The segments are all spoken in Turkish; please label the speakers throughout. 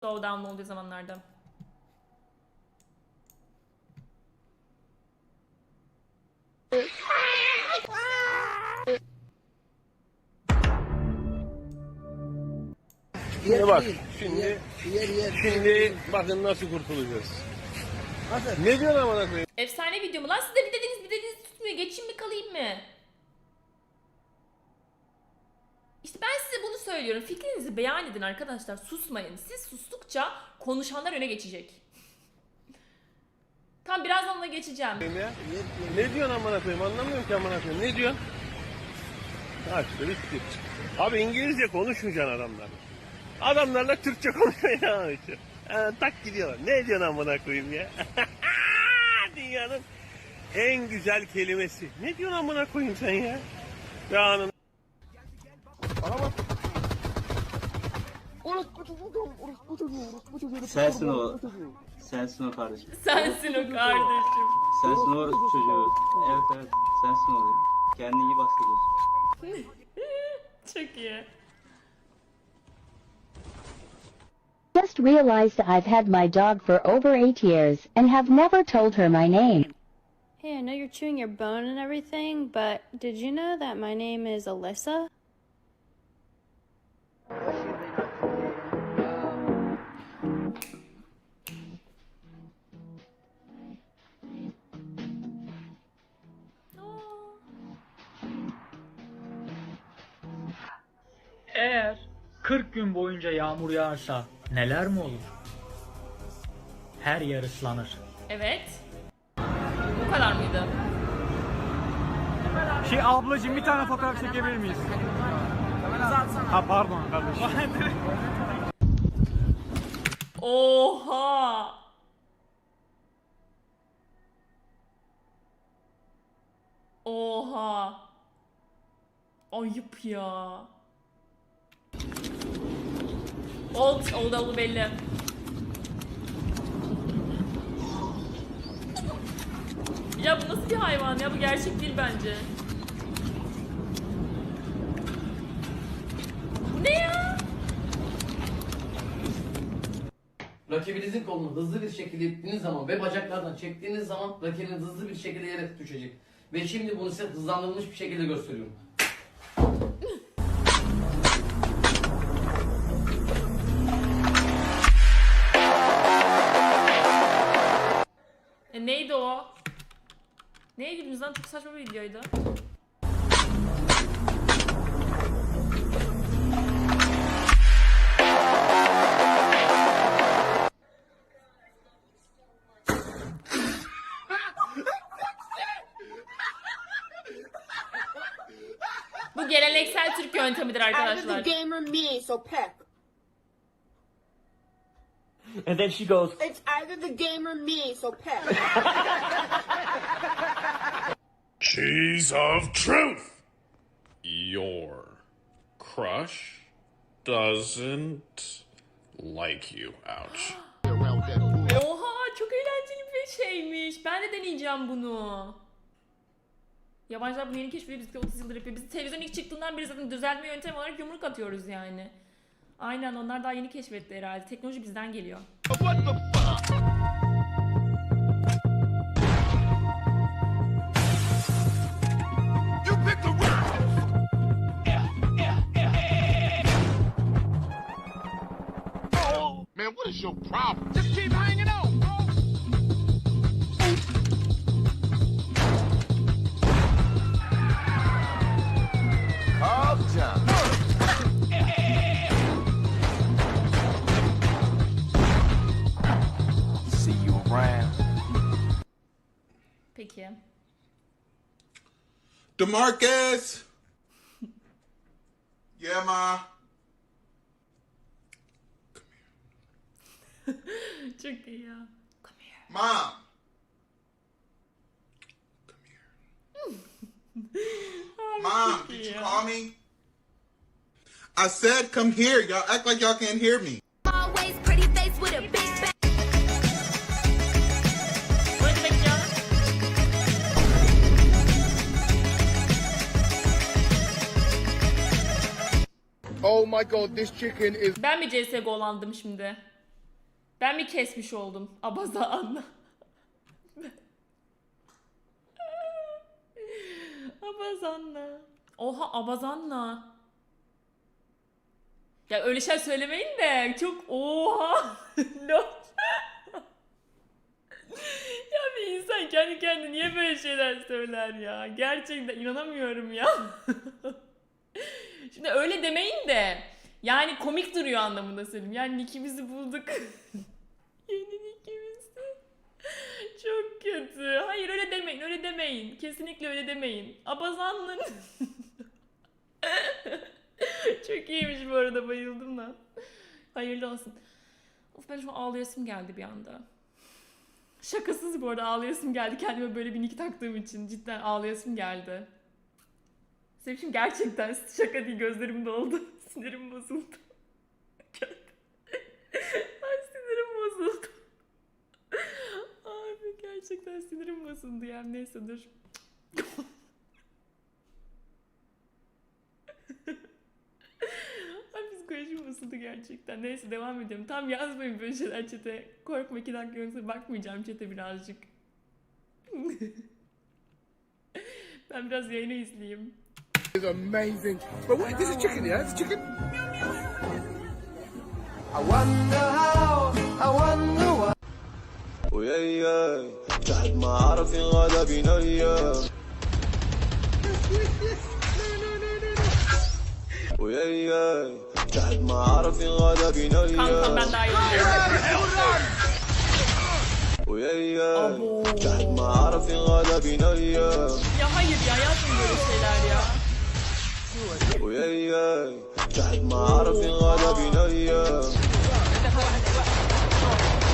Speaker 1: slow down olduğu zamanlarda.
Speaker 2: Şimdi bak, şimdi
Speaker 3: Yer yer.
Speaker 2: şimdi bakın nasıl kurtulacağız.
Speaker 3: Nasıl?
Speaker 2: Ne diyorsun amına koyayım?
Speaker 1: Efsane video mu lan? Siz de bir dediğiniz bir dediğiniz tutmuyor. Geçeyim mi kalayım mı? İşte ben size bunu söylüyorum. Fikrinizi beyan edin arkadaşlar. Susmayın. Siz sustukça konuşanlar öne geçecek. Tam birazdan da geçeceğim.
Speaker 2: ya? Ne diyorsun amına koyayım? Anlamıyorum ki amına koyayım. Ne diyorsun? Ha işte bitti. Abi İngilizce konuşmayacaksın adamlar. Adamlarla Türkçe edeceksin. Ha, tak gidiyorlar. Ne diyorsun amına koyayım ya? Dünyanın en güzel kelimesi. Ne diyorsun amına koyayım sen ya? Ya anın.
Speaker 4: Sensin o. Sensin o kardeşim.
Speaker 1: Sensin o kardeşim.
Speaker 4: Sensin o çocuğu. Evet evet. Sensin o. Kendine iyi bahsediyorsun.
Speaker 1: Çok iyi.
Speaker 5: Just realized I've had my dog for over eight years and have never told her my name.
Speaker 6: Hey, I know you're chewing your bone and everything, but did you know that my name is Alyssa?
Speaker 7: Eğer 40 gün boyunca yağmur yağarsa neler mi olur? Her yer ıslanır.
Speaker 1: Evet. Bu kadar mıydı?
Speaker 7: Şey ablacığım bir tane fotoğraf çekebilir miyiz? Ha pardon kardeşim.
Speaker 1: Oha! Oha! Ayıp ya. Old, oldu oldu belli. Ya bu nasıl bir hayvan ya? Bu gerçek değil bence. Bu ne ya?
Speaker 8: Rakibinizin kolunu hızlı bir şekilde ittiğiniz zaman ve bacaklardan çektiğiniz zaman rakibiniz hızlı bir şekilde yere düşecek. Ve şimdi bunu size hızlandırılmış bir şekilde gösteriyorum.
Speaker 1: E neydi o? Neye güldünüz lan? Çok saçma bir videoydu. Bu geleneksel Türk yöntemidir arkadaşlar.
Speaker 9: the game or me, so pick.
Speaker 7: And then she goes,
Speaker 9: It's either the game or me, so pick.
Speaker 10: Cheese of truth. Your crush doesn't like you. Ouch.
Speaker 1: Oha çok eğlenceli bir şeymiş. Ben de deneyeceğim bunu. Yabancılar bunu yeni keşfediyor. Biz de 30 yıldır yapıyor. Biz televizyon ilk çıktığından beri zaten düzeltme yöntemi olarak yumruk atıyoruz yani. Aynen onlar daha yeni keşfetti herhalde. Teknoloji bizden geliyor.
Speaker 10: Man, what is your problem? Just keep hanging on,
Speaker 1: Peki.
Speaker 10: Demarcus. yeah, ma.
Speaker 1: Çok iyi ya. Come here.
Speaker 10: Mom. Come here. Mom, did you call me? I said come here. Y'all act like y'all can't hear me.
Speaker 9: Always
Speaker 3: my god, this chicken is
Speaker 1: Ben mi CSGO'landım şimdi? Ben mi kesmiş oldum? Abazanla. Abazanla. Oha abazanla. Ya öyle şey söylemeyin de çok oha. Ya bir insan kendi kendine niye böyle şeyler söyler ya? Gerçekten inanamıyorum ya. Şimdi öyle demeyin de yani komik duruyor anlamında söyleyeyim. Yani nickimizi bulduk. Yeni nickimizi. Çok kötü. Hayır öyle demeyin, öyle demeyin. Kesinlikle öyle demeyin. Abazanlın. Çok iyiymiş bu arada bayıldım da. Hayırlı olsun. Of ben şu ağlayasım geldi bir anda. Şakasız bu arada ağlayasım geldi. Kendime böyle bir nick taktığım için cidden ağlayasım geldi. Sevişim gerçekten şaka değil gözlerim doldu. Sinirim bozuldu. Ay sinirim bozuldu. Abi gerçekten sinirim bozuldu ya. Neyse dur. Psikolojim bozuldu gerçekten. Neyse devam ediyorum. Tam yazmayın böyle şeyler çete. Korkma iki dakika yoksa bakmayacağım çete birazcık. ben biraz yayını izleyeyim.
Speaker 3: It's amazing. But wait, there's a chicken here. There's a chicken. I wonder how. I wonder why.
Speaker 11: وياي بعد ما عرف غدا بنيا وياي بعد ما عرف غدا بنيا. بعد ما عرف غدا بنيا
Speaker 1: Ya hayır ya yazmayın böyle şeyler ya.
Speaker 11: وياي بعد ما عرف غدا بنيا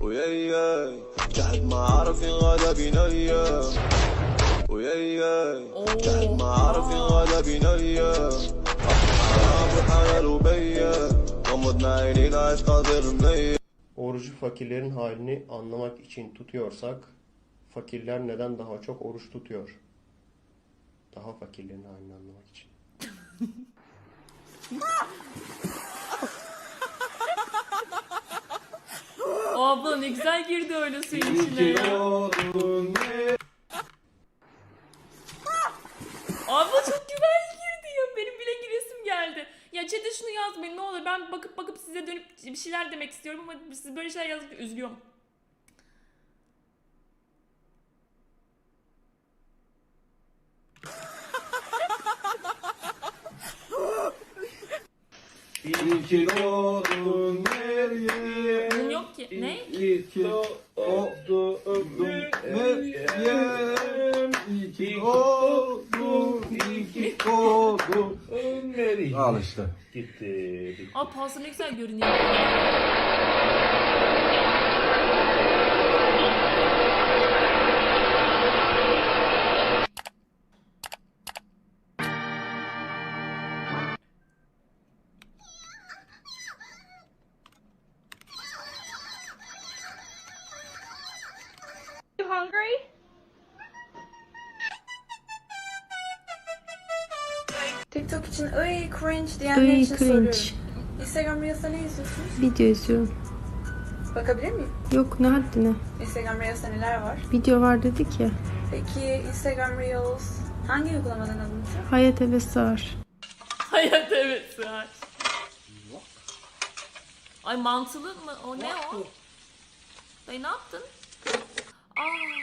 Speaker 11: وياي بعد ما عرف غدا بنيا وياي بعد ما عرف غدا بنيا أصحاب حلال وبيا غمضنا عينينا عيش قادر منيا
Speaker 12: Orucu fakirlerin halini anlamak için tutuyorsak, fakirler neden daha çok oruç tutuyor? Daha fakirlerin halini anlamak için.
Speaker 1: Abla ne güzel girdi öyle suyun içine ya. Abla çok güzel girdi ya. Benim bile giresim geldi. Ya chat'e şunu yazmayın ne olur. Ben bakıp bakıp size dönüp bir şeyler demek istiyorum ama siz böyle şeyler yazınca üzülüyorum.
Speaker 4: İyi ki doğdun Meryem.
Speaker 1: Bunun yok ki. Ne?
Speaker 4: İyi ki doğdun Meryem. İyi ki doğdun, iyi ki doğdun Meryem. Al işte.
Speaker 2: Gitti.
Speaker 1: Aa pasta ne güzel görünüyor.
Speaker 9: You hungry?
Speaker 6: TikTok için ay cringe diyenler için soruyorum. Instagram Reels'ta ne izliyorsunuz?
Speaker 13: Video izliyorum.
Speaker 6: Bakabilir miyim?
Speaker 13: Yok ne haddine.
Speaker 6: Instagram Reels'ta neler var?
Speaker 13: Video var dedik ya.
Speaker 6: Peki Instagram Reels hangi uygulamadan alındı?
Speaker 13: Hayat eve sığar.
Speaker 1: Hayat evet sığar. Ay mantılı mı? O ne o? Dayı ne yaptın? Aa.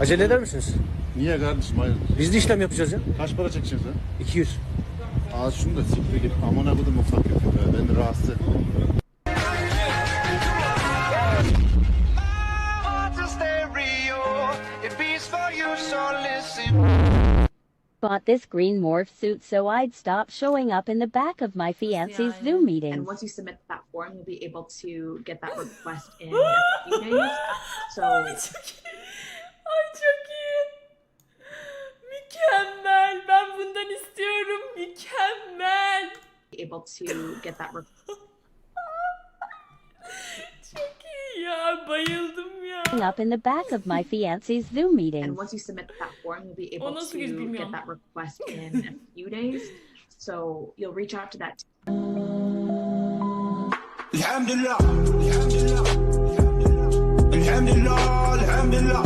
Speaker 3: Acele eder misiniz?
Speaker 10: Niye kardeşim hayır?
Speaker 3: Biz de işlem yapacağız ya.
Speaker 10: Kaç para çekeceksin sen?
Speaker 3: 200.
Speaker 10: Al şunu da siktir git. Amına kodum ufak herif ya. Beni rahatsız etme.
Speaker 5: This green morph suit so I'd stop showing up in the back of my fiance's
Speaker 1: Yeah,
Speaker 5: Zoom meetings.
Speaker 9: And once you submit that form, you'll be able to get that request in a few days. So
Speaker 1: Ay çok iyi. Ay çok iyi. Mükemmel. Ben bundan istiyorum. Mükemmel.
Speaker 9: able to get that
Speaker 1: Çok ya. Bayıldım ya.
Speaker 5: up in the back of my fiance's Zoom meetings.
Speaker 9: And once you submit that form, you'll be able to get that request in a few days. So you'll reach out to that
Speaker 10: Alhamdulillah. Alhamdulillah. Alhamdulillah.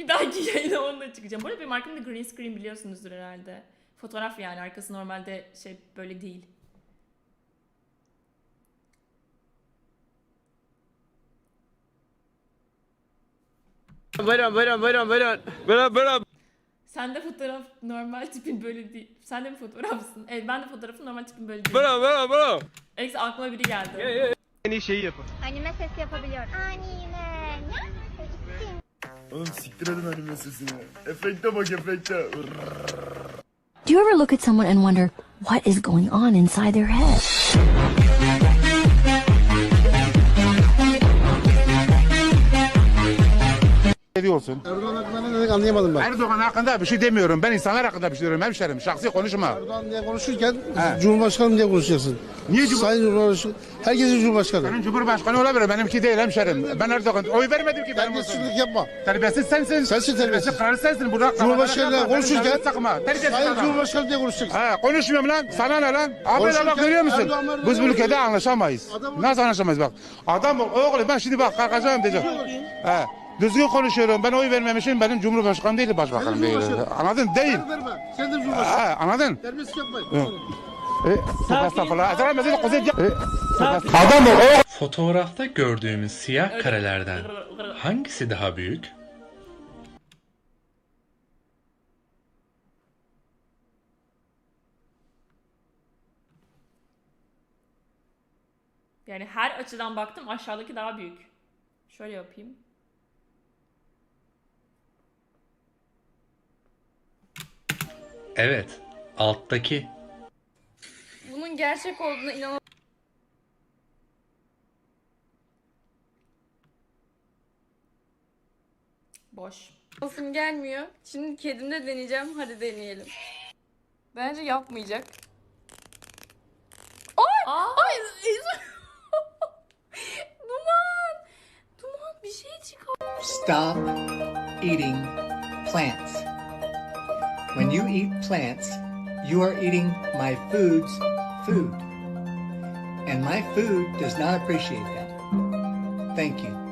Speaker 1: Bir dahaki yayına onunla çıkacağım. Bu arada benim arkamda green screen biliyorsunuzdur herhalde. Fotoğraf yani arkası normalde şey böyle değil.
Speaker 2: Buyurun buyurun buyurun buyurun. Buyurun buyurun.
Speaker 1: Sen de fotoğraf normal tipin böyle değil. Sen de mi fotoğrafsın? Evet ben de fotoğrafım normal tipin böyle değil.
Speaker 2: Buyurun buyurun buyurun.
Speaker 1: Alex aklıma biri geldi.
Speaker 2: En iyi şeyi yapın.
Speaker 14: Anime ses yapabiliyorum. Anime.
Speaker 3: Oğlum siktir edin anime sesini. Efekte bak efekte.
Speaker 14: Do you ever look at someone and wonder what is going on inside their head?
Speaker 3: Ne diyorsun? Erdoğan hakkında ne dedik anlayamadım ben. Erdoğan hakkında bir şey demiyorum. Ben insanlar hakkında bir şey diyorum hemşerim. Şahsi konuşma. Erdoğan diye konuşurken Cumhurbaşkanı diye konuşacaksın. Niye Cumhurbaşkanı? Sayın Cumhurbaşkanı. Herkesin Cumhurbaşkanı. Senin Cumhurbaşkanı olabilir. Benimki değil hemşerim. Ben Erdoğan oy vermedim ki. Terbiyesizlik yapma. Terbiyesiz sensin. Sensin terbiyesiz. Karı sensin. Burada Cumhurbaşkanıyla konuşurken Sayın Cumhurbaşkanı diye konuşacaksın. He konuşmuyorum lan. Sana ne lan? Abi bak görüyor musun? Biz bu ülkede anlaşamayız. Nasıl anlaşamayız bak. Adam oğlum ben şimdi bak kalkacağım diyeceğim. He. Düzgün konuşuyorum. Ben oy vermemişim. Benim Cumhurbaşkanım değil, başbakanım değil. Anladın? Değil.
Speaker 10: Sen de
Speaker 3: Ha, anladın?
Speaker 10: Yapmayın.
Speaker 3: E, E, çok- Adam o.
Speaker 15: Fotoğrafta gördüğümüz siyah karelerden hangisi daha büyük?
Speaker 1: Yani her açıdan baktım aşağıdaki daha büyük. Şöyle yapayım.
Speaker 15: Evet, alttaki.
Speaker 16: Bunun gerçek olduğuna inan
Speaker 1: Boş.
Speaker 16: Olsun gelmiyor. Şimdi kedimde deneyeceğim. Hadi deneyelim. Bence yapmayacak. Ay! Ay! Duman! Duman bir şey çıkar.
Speaker 17: Stop eating plants. When you eat plants, you are eating my food's food. And my food does not appreciate that. Thank you.